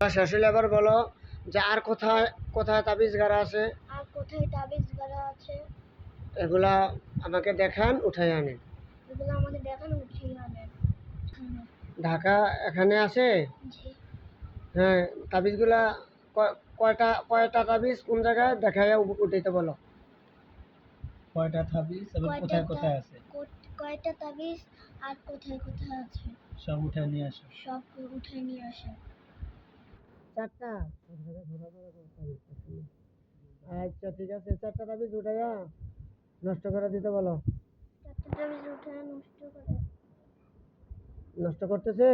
শেষ হলে আবার বলো যে আর কোথায় কোথায় তাবিজ গাড়া আছে? আর কোথায় তাবিজ গাড়া আছে? এগুলা আমাকে দেখান উঠাই আনেন। এগুলো আমাদের দেখানো উঠিয়ে আনেন। ঢাকা এখানে আছে? হ্যাঁ তাবিজগুলা কয়টা কয়টা তাবিজ কোন জায়গায়? দেখাইয়া উঠাইতে বলো। কয়টা তাবিজ এবং কোথায় কোথায় আছে? কয়টা তাবিজ আর কোথায় কোথায় আছে? সব উঠে নিয়ে আসো। সব উঠে নিয়ে আসেন। চারটা? আচ্ছা ঠিক আছে চারটা তাবিজ উঠাইয়া নষ্ট করে দিতে বলো। নষ্ট করতেছে?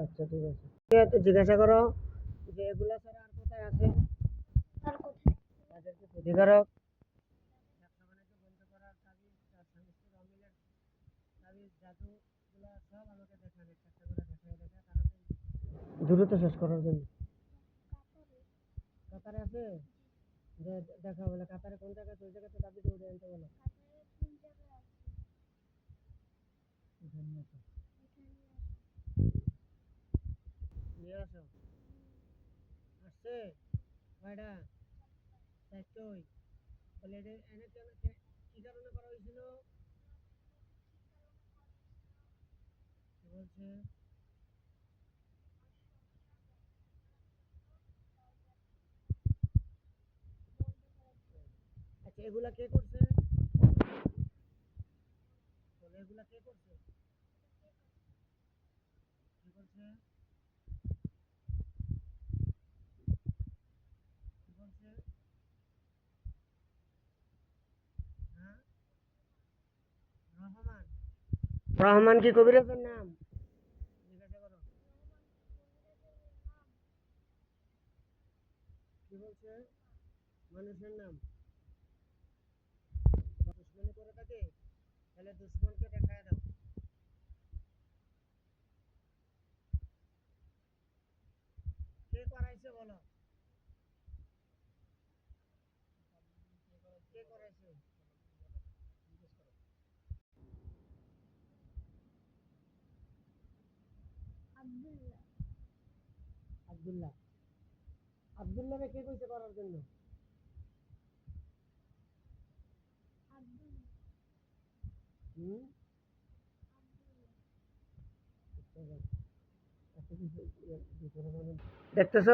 আচ্ছা ঠিক আছে। ঠিক আছে, জিজ্ঞাসা করো যে এগুলা ছাড়া আর কোথায় আছে? আর কোথায়? তাদেরকে ক্ষতিকারক ব্যবসা বাণিজ্য বন্ধ করার তাবিজ তার স্বামী স্ত্রীর অমিলের তাবিজ জাদুগুলা সব আমাকে দেখান একটা একটা করে দেখাই দেখা তাড়াতাড়ি দ্রুত শেষ করার জন্য। কাতারে আছে? দেখা বলে, কাতারে কোন জায়গায় ওই জায়গাতে তাবিজ উঠে আনতে বলো। নিয়ে আসো। আসছে? কয়টা চারটই বলে এটা এনে কেন কি কারণে করা হয়েছিল? বলছে এগুলা কে করছে? এগুলা কে করছে? কি করছে? কি বলছে হ্যাঁ? রহমান। রহমান কি কবিরাজের নাম? কি বলছে? মানুষের নাম দুশ্মনী করে থাকে তাহলে দুশ্মনকে দেখায় দাও কে করাইছে বলো? কে করাইছে। আব্দুল্লাহ। আব্দুল্লাহ। কে কইছে করার জন্য? হুম? দেখতেছ?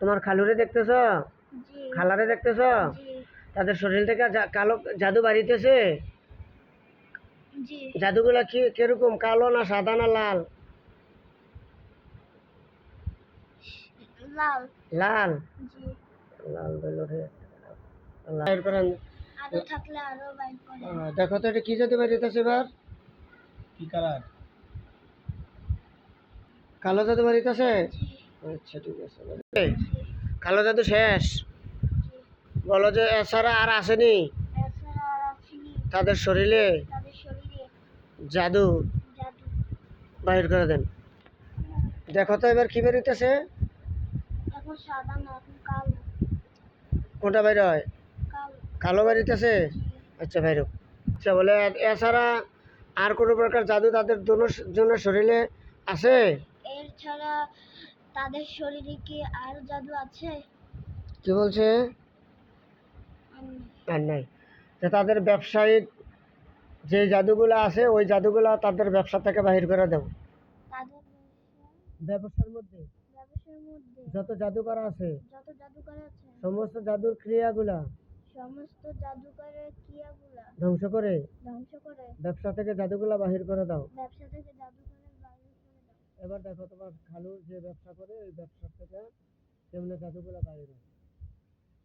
তোমার খালুরে দেখতেছ? খালারে দেখতেছ? তাদের শরীর থেকে কালো জাদু বাড়িতেছে? জাদুগুলা কি কীরকম? কালো না সাদা না লাল? লাল। লাল? লাল আরও থাকলে আরও বাইক করে। দেখো তো এটা কি জাদু বাড়িতেছে এবার কি কালার? কালো জাদু বাড়িতেছে জি। আচ্ছা ঠিক আছে কালো জাদু শেষ? বলো যে এছাড়া আর আসেনি? তাদের শরীরে? জাদু? জাদু। বাহির করে দেন। দেখো তো এবার কি বেরিতেছে এখন সাদা না এখন কালো। কোনটা বাইর হয়? কালো কালো বাড়িতেছে আচ্ছা বাইর আচ্ছা বলে এছাড়া আর কোনো প্রকার জাদু তাদের জন্য শরীরে আছে? এর ছাড়া তাদের শরীরে কি আর জাদু আছে? কি বলছে? আর নাই। যে তাদের ব্যবসায়িক যে জাদুগুলো আছে ওই জাদুগুলো তাদের ব্যবসা থেকে বাহির করে তাদের ব্যবসার মধ্যে? যত জাদু করা আছে? যত জাদুকর আছে। সমস্ত জাদুর ক্রিয়াগুলা সমস্ত জাদুকরের ক্রিয়াগুলা ধ্বংস করে? ধ্বংস করে। ব্যবসা থেকে জাদুগুলা বাহির করে দাও। ব্যবসা থেকে জাদুকরের বাইরে করে দাও। এবার দেখো তোমার খালু যে ব্যবসা করে ওই ব্যবসা থেকে কেমনে জাদুগুলা বাহির হয়?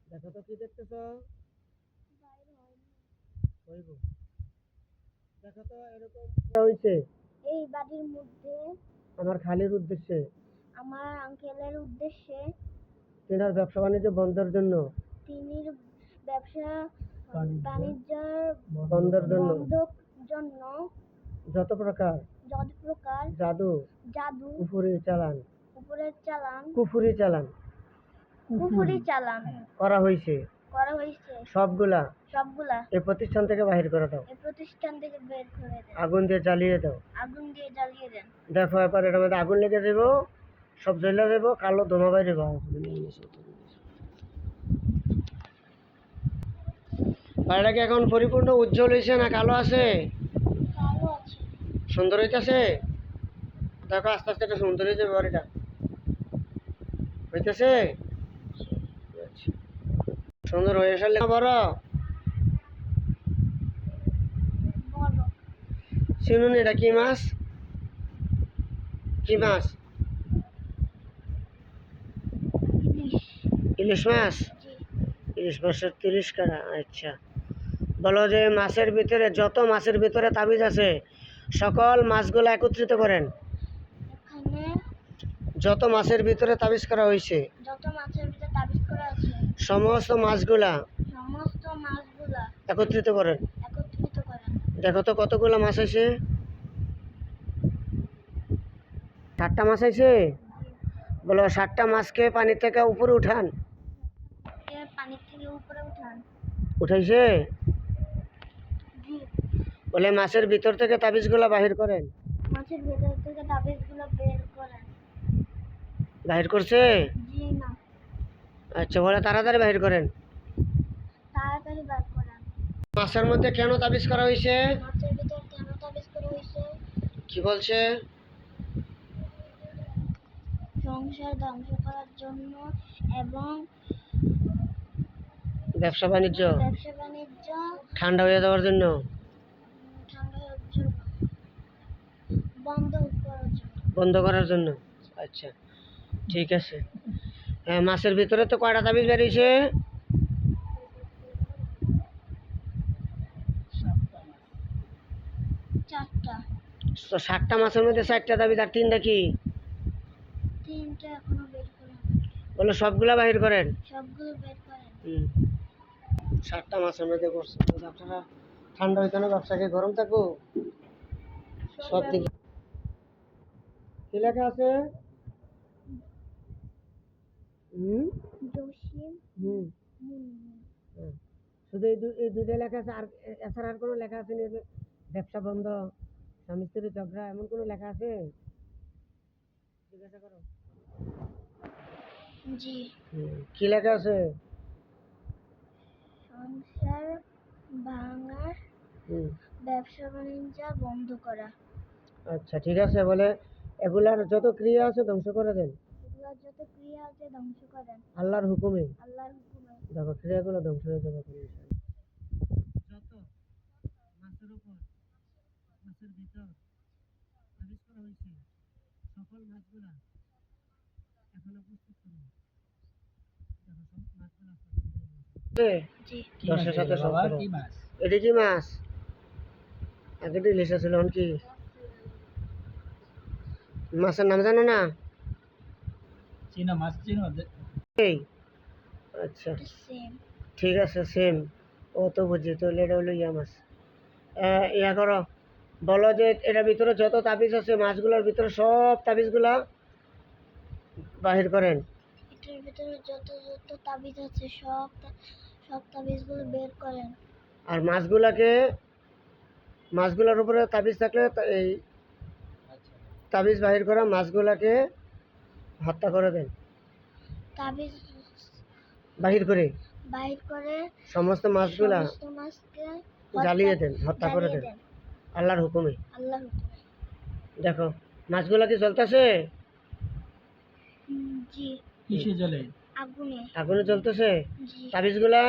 দেখো তো কি দেখতেছ? হইব। দেখো তো এরকম হয়েছে এই বাড়ির মধ্যে আমার খালির উদ্দেশ্যে। আমার আঙ্কেলের উদ্দেশ্যে তেনার ব্যবসা বাণিজ্য বন্ধের জন্য। তিনি ব্যবসা বাণিজ্য বাণিজ্যের বন্ধের জন্য। জন্য। যত প্রকার যত প্রকার জাদু জাদু কুফুরি চালান। উপরের চালান। কুফুরি চালান। কুফুরি চালান। করা হয়েছে করা হয়েছে সবগুলা। সবগুলা। এই প্রতিষ্ঠান থেকে বাহির করে দাও। এই প্রতিষ্ঠান থেকে বের করে দেন আগুন দিয়ে জ্বালিয়ে দাও। আগুন দিয়ে জ্বালিয়ে দেন। দেখো এবার এটার মধ্যে আগুন লেগে দেবো সব জ্বলে দেবো কালো ধোঁয়া বাইরে বাড়িটা কি এখন পরিপূর্ণ উজ্জ্বল হয়েছে না কালো আছে? সুন্দর হইতেছে? দেখো আস্তে আস্তে একটা সুন্দর হয়ে যাবে বাড়িটা হইতেছে। সুন্দর হয়ে আসলে বড় শুনুন এটা কি মাছ? কি মাছ? ইলিশ। ইলিশ মাছ? ইলিশ মাছের তিরিশ কাটা আচ্ছা। বলো যে মাছের ভিতরে যত মাছের ভিতরে তাবিজ আছে সকল মাছগুলো একত্রিত করেন। যত মাছের ভিতরে তাবিজ করা হয়েছে সমস্ত মাছগুলা একত্রিত করেন। দেখো তো কতগুলো মাছ আছে ষাটটা মাছ আছে বলো ষাটটা মাছকে পানি থেকে উপরে উঠান। এ থেকে উপরে উঠান। উঠাইছে? বলে মাছের ভিতর থেকে তাবিজগুলো বাহির করেন। মাছের ভেতর থেকে তাবিজগুলো বের করেন। বাহির করছে? জি না। আচ্ছা বলে তাড়াতাড়ি বাহির করেন। তাড়াতাড়ি বের করেন। মাছের মধ্যে কেন তাবিজ করা হয়েছে মাছের ভিতর কেন তাবিজ করা হয়েছে কি বলছে? সংসার ধ্বংস করার জন্য এবং ব্যবসা বাণিজ্য। ব্যবসা বাণিজ্য ঠান্ডা হয়ে যাওয়ার জন্য। বন্ধ করার জন্য। আচ্ছা ঠিক আছে। হ্যাঁ মাছের ভিতরে তো কয়টা তাবিজ বেরিয়েছে? তো ষাটটা মাছের মধ্যে চারটা তাবিজ আর তিনটা কি? বলে সবগুলা বাহির করেন? ষাটটা মাছের মধ্যে করছে ঠান্ডা হইতে না ব্যবসা কি গরম থাকব? সব দিকে। কি লেখা আছে? হুম? হুম। হ্যাঁ। শুধু এই এই দুইটা লেখা আছে আর এছাড়া আর কোনো লেখা আছে না? ব্যবসা বন্ধ স্বামী স্ত্রীর ঝগড়া এমন কোনো লেখা আছে? জিজ্ঞাসা করো। জি। কি লেখা আছে? সংসার ভাঙার ব্যবসা বাণিজ্য বন্ধ করা। আচ্ছা ঠিক আছে বলে এগুলার যত ক্রিয়া আছে ধ্বংস করে দেন। এগুলোর যত ক্রিয়া আছে ধ্বংস করেন। আল্লাহর হুকুমে। আল্লাহর হুকুমে। দেখো ক্রিয়াগুলো ধ্বংস হয়ে যাবে যত মাছের উপর মাছের ভিতর আবিষ করা হয়েছে সকল মাছগুলা এখন উপস্থিত করুন দেখো সব মাছগুলা জি। কি মাছ? এটা কি মাছ? আগে তো ইলিশ ছিল এখন কি? মাছের নাম জানো না? চিনো মাছ চিনো? এই। আচ্ছা। সেম ঠিক আছে সেম ও তো বুঝি তো এটা হলো ইয়া মাছ। ইয়া করো। বলো যে এটার ভিতরে যত তাবিজ আছে মাছগুলোর ভিতরে সব তাবিজগুলা বাহির করেন। এটার ভিতরে যত যত তাবিজ আছে সব সব তাবিজগুলো বের করেন। আর মাছগুলাকে মাছগুলোর উপরে তাবিজ থাকলে এই তাবিজ বাহির করা মাছগুলাকে হত্যা করে দেন। তাবিজ বাহির করে? বাইর করে সমস্ত মাছগুলা সমস্ত মাছকে জ্বালিয়ে দেন হত্যা করে দেন। আল্লাহর হুকুমে। আল্লাহর হুকুমে। দেখো মাছগুলা কি চলতেছে? জি। কিসে জ্বলে? আগুনে। আগুনে চলতেছে? জি। তাবিজগুলা